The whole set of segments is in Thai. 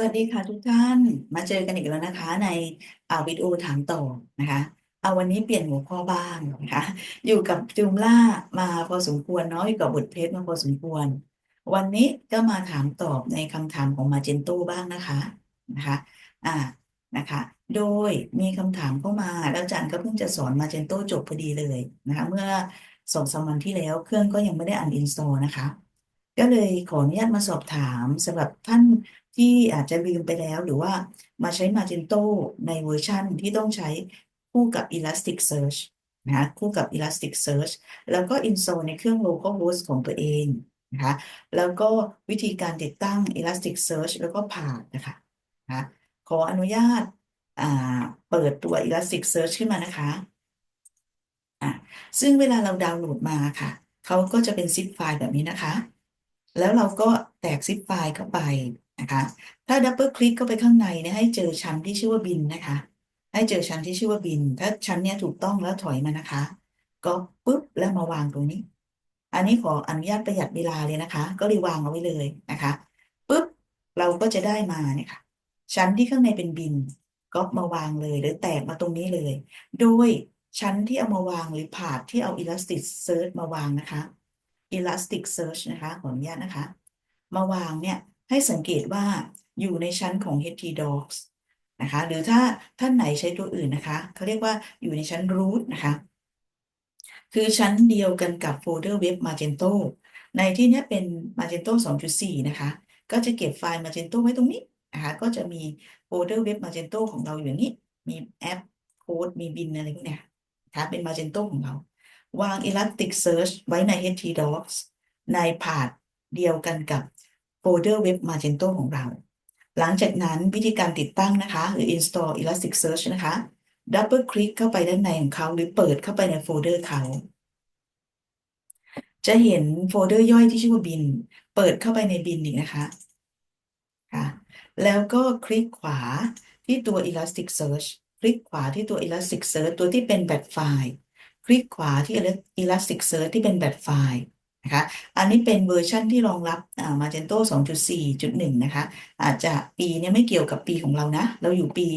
สวัสดีค่ะทุกท่านมาเจอกันอีกแล้วนะคะ ในอ่าวิดีโอถามตอบนะคะเอาวันนี้เปลี่ยนหัวข้อบ้างนะคะอยู่กับจูมล่ามาพอสมควรเนาะอยู่กับบทเพชรมาพอสมควร วันนี้ก็มาถามตอบในคำถามของมาเจนโต้บ้างนะคะนะคะอ่านะคะ โดยมีคำถามเข้ามาแล้วอาจารย์ก็เพิ่งจะสอนมาเจนโต้จบพอดีเลยนะคะ เมื่อสองสามวันที่แล้วเครื่องก็ยังไม่ได้อันอินสตอลนะคะ ก็เลยขออนุญาตมาสอบถามสำหรับท่านที่อาจจะลืมไปแล้ว หรือว่ามาใช้ Magento ในเวอร์ชันที่ต้องใช้คู่กับ Elasticsearch นะคะคู่กับ Elasticsearch แล้วก็ install ในเครื่อง localhost ของตัวเองนะคะแล้วก็วิธีการติดตั้ง Elasticsearch แล้วก็ผ่านนะคะนะขออนุญาตอ่าเปิดตัว Elasticsearch ขึ้นมานะคะอะซึ่งเวลาเราดาวน์โหลดมาค่ะ เขาก็จะเป็น zip ไฟล์แบบนี้นะคะ แล้วเราก็แตกซิปไฟล์เข้าไปนะคะ ถ้าดับเบิลคลิกเข้าไปข้างในเนี่ยให้เจอชั้นที่ชื่อว่าบินนะคะ ให้เจอชั้นที่ชื่อว่าบิน ถ้าชั้นเนี้ยถูกต้องแล้วถอยมานะคะ ก็ปุ๊บแล้วมาวางตรงนี้ อันนี้ขออนุญาตประหยัดเวลาเลยนะคะ ก็เลยวางเอาไว้เลยนะคะปุ๊บเราก็จะได้มาเนี่ยค่ะ ชั้นที่ข้างในเป็นบินก็มาวางเลยหรือแตกมาตรงนี้เลย โดยชั้นที่เอามาวางหรือผาดที่เอา Elasticsearch มาวางนะคะ Elasticsearch นะคะขออนุญาตนะคะ มาวางเนี่ยให้สังเกตว่าอยู่ในชั้นของ htdocs นะคะหรือถ้าท่านไหนใช้ตัวอื่นนะคะเขาเรียกว่าอยู่ในชั้น root นะคะคือชั้นเดียวกันกับโฟลเดอร์เว็บ Magento ในที่นี้เป็น Magento 2.4 นะคะ ก็จะเก็บไฟล์ Magento ไว้ตรงนี้นะคะก็จะมีโฟลเดอร์เว็บ Magento ของเราอยู่อย่างนี้ มีแอปโค้ดมีบินอะไรพวกเนี้ยนะคะเป็น Magento ของเรา วาง Elasticsearch ไว้ใน htdocs ในพาธเดียวกันกับโฟลเดอร์เว็บ Magento ของเรา หลังจากนั้นวิธีการติดตั้งนะคะ หรือ install Elasticsearch นะคะดับเบิลคลิกเข้าไปด้านในของเขา หรือเปิดเข้าไปในโฟลเดอร์เขา จะเห็นโฟลเดอร์ย่อยที่ชื่อว่าบิน เปิดเข้าไปในบินอีกนะคะค่ะแล้วก็คลิกขวาที่ตัว Elasticsearch คลิกขวาที่ตัว Elasticsearch ตัวที่เป็นแบบไฟล์ ลิกขวาที่ Elasticsearch ที่เป็นแบบไฟล์นะคะอันนี้เป็นเวอร์ชันที่รองรับ Magento 2.4.1 นะคะ อาจจะปีนี้ไม่เกี่ยวกับปีของเรานะ เราอยู่ปี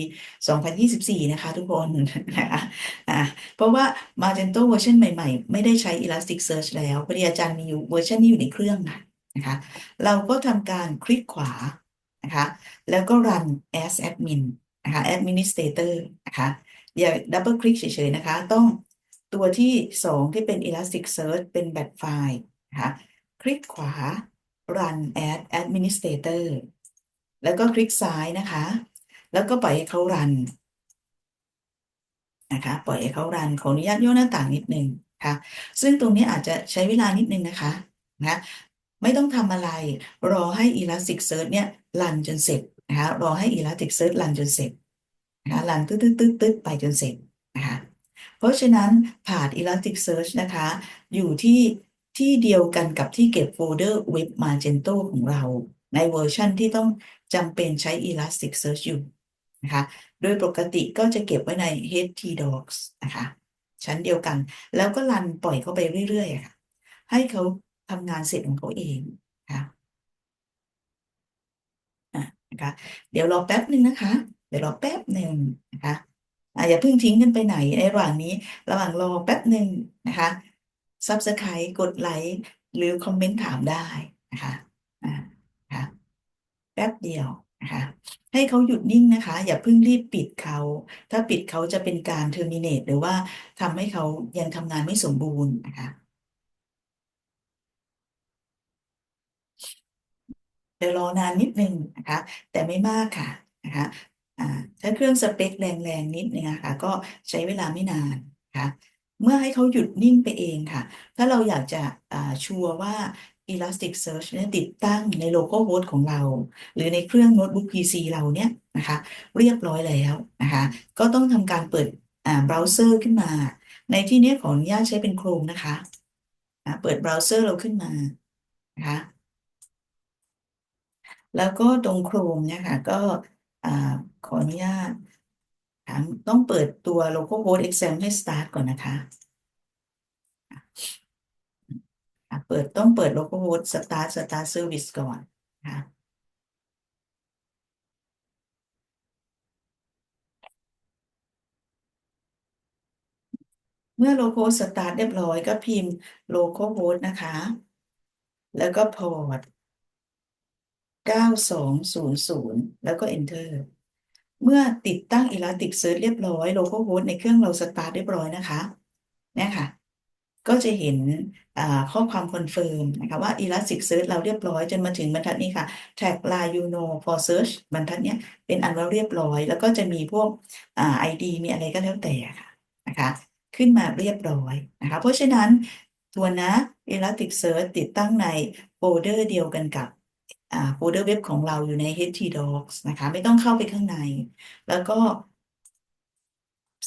2024 นะคะทุกคนนะคะเพราะว่า Magento เวอร์ชันใหม่ๆ ไม่ได้ใช้ Elasticsearch แล้วพอดีอาจารย์มีอยู่เวอร์ชันนี้อยู่ในเครื่องนะนะคะ เราก็ทำการคลิกขวานะคะ แล้วก็ run as admin นะคะ administrator นะคะ อย่าดับเบิลคลิกเฉยๆนะคะ ต้อง ตัวที่สองที่เป็น Elasticsearch เป็นแบบไฟล์นะคะคลิกขวา run as administrator แล้วก็คลิกซ้ายนะคะ แล้วก็ปล่อยให้เขา run นะคะปล่อยให้เขา run ขออนุญาตย่อหน้าต่างนิดนึงค่ะซึ่งตรงนี้อาจจะใช้เวลานิดนึงนะคะนะไม่ต้องทำอะไร รอให้ Elasticsearch เนี่ยรันจนเสร็จนะคะรอให้ Elasticsearch รันจนเสร็จนะคะรันตึ๊ดตึ๊ดตึ๊ดตึ๊ดไปจนเสร็จ เพราะฉะนั้นผ่าน Elasticsearch นะคะ อยู่ที่ที่เดียวกันกับที่เก็บโฟลเดอร์เว็บ Magento ของเรา ในเวอร์ชันที่ต้องจำเป็นใช้ Elasticsearch อยู่นะคะ โดยปกติก็จะเก็บไว้ใน htdocs นะคะ ชั้นเดียวกัน แล้วก็รันปล่อยเข้าไปเรื่อยๆค่ะ ให้เขาทำงานเสร็จของเขาเองค่ะนะคะ เดี๋ยวรอแป๊บหนึ่งนะคะ เดี๋ยวรอแป๊บหนึ่งนะคะ อ่าอย่าเพิ่งทิ้งกันไปไหนในระหว่างนี้ ระหว่างรอแป๊บหนึ่งนะคะ Subscribe กดไลค์หรือคอมเมนต์ถามได้นะคะอ่าค่ะแป๊บเดียวนะคะให้เขาหยุดนิ่งนะคะ อย่าเพิ่งรีบปิดเขา ถ้าปิดเขาจะเป็นการ terminate หรือว่าทำให้เขายังทำงานไม่สมบูรณ์นะคะเดี๋ยวรอนานนิดนึงนะคะ แต่ไม่มากค่ะนะคะ ถ้าเครื่องสเปคแรงๆนิดนึงนะคะก็ใช้เวลาไม่นานนะคะเมื่อให้เขาหยุดนิ่งไปเองค่ะ ถ้าเราอยากจะชัวร์ว่า Elasticsearch เนี่ยติดตั้งใน local host ของเรา หรือในเครื่องโน้ตบุ๊ก PC เราเนี่ยนะคะเรียบร้อยแล้วนะคะก็ต้องทำการเปิดเบราว์เซอร์ขึ้นมา ในที่นี้ขออนุญาตใช้เป็น Chrome นะคะเปิดเบราว์เซอร์เราขึ้นมานะคะแล้วก็ตรงโครมเนี่ยค่ะก็ อ่าขออนุญาตถามต้องเปิดตัว local code exam ให้ start ก่อนนะคะอะเปิดต้องเปิด local code start start service ก่อนนะคะเมื่อ local code start เรียบร้อยก็พิมพ์ local code นะคะ แล้วก็ port 9200 แล้วก็ enter เมื่อติดตั้ง Elasticsearch เรียบร้อย localhost ในเครื่องเรา start เรียบร้อยนะคะเนี่ยค่ะ ก็จะเห็นข้อความคอนเฟิร์มนะคะว่า Elasticsearch เราเรียบร้อยจนมาถึงบรรทัดนี้ค่ะ tag line you know for search บรรทัดนี้เป็นอันว่าเรียบร้อย แล้วก็จะมีพวก ID มีอะไรก็แล้วแต่ค่ะนะคะ ขึ้นมาเรียบร้อยนะคะ เพราะฉะนั้นทวนะ Elasticsearch ติดตั้งในโฟลเดอร์เดียวกันกับ โฟลเดอร์เว็บของเราอยู่ใน htdocs นะคะ ไม่ต้องเข้าไปข้างใน แล้วก็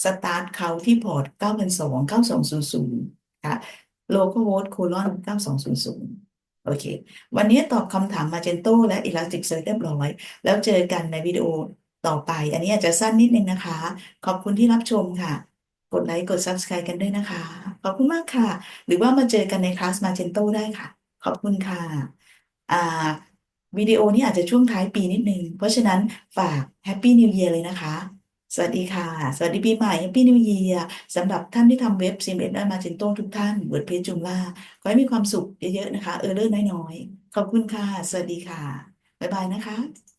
สตาร์ทเขาที่พอร์ต 9,200 9200ค่ะ localhost colon 9200 โอเค วันนี้ตอบคำถาม Magento และ Elasticsearch เรียบร้อย แล้วเจอกันในวิดีโอต่อไป อันนี้อาจจะสั้นนิดนึงนะคะ ขอบคุณที่รับชมค่ะ กดไลค์กด Subscribe กันด้วยนะคะ ขอบคุณมากค่ะ หรือว่ามาเจอกันในคลาส Magento ได้ค่ะ ขอบคุณค่ะอ่า วิดีโอนี้อาจจะช่วงท้ายปีนิดนึง เพราะฉะนั้นฝาก Happy New Year เลยนะคะ สวัสดีค่ะ สวัสดีปีใหม่ Happy New Year สำหรับท่านที่ทำเว็บ CMS และ Magento ทุกท่าน WordPress Joomla ขอให้มีความสุขเยอะๆนะคะ เออเลอร์น้อยๆ ขอบคุณค่ะ สวัสดีค่ะ บ๊ายบายนะคะ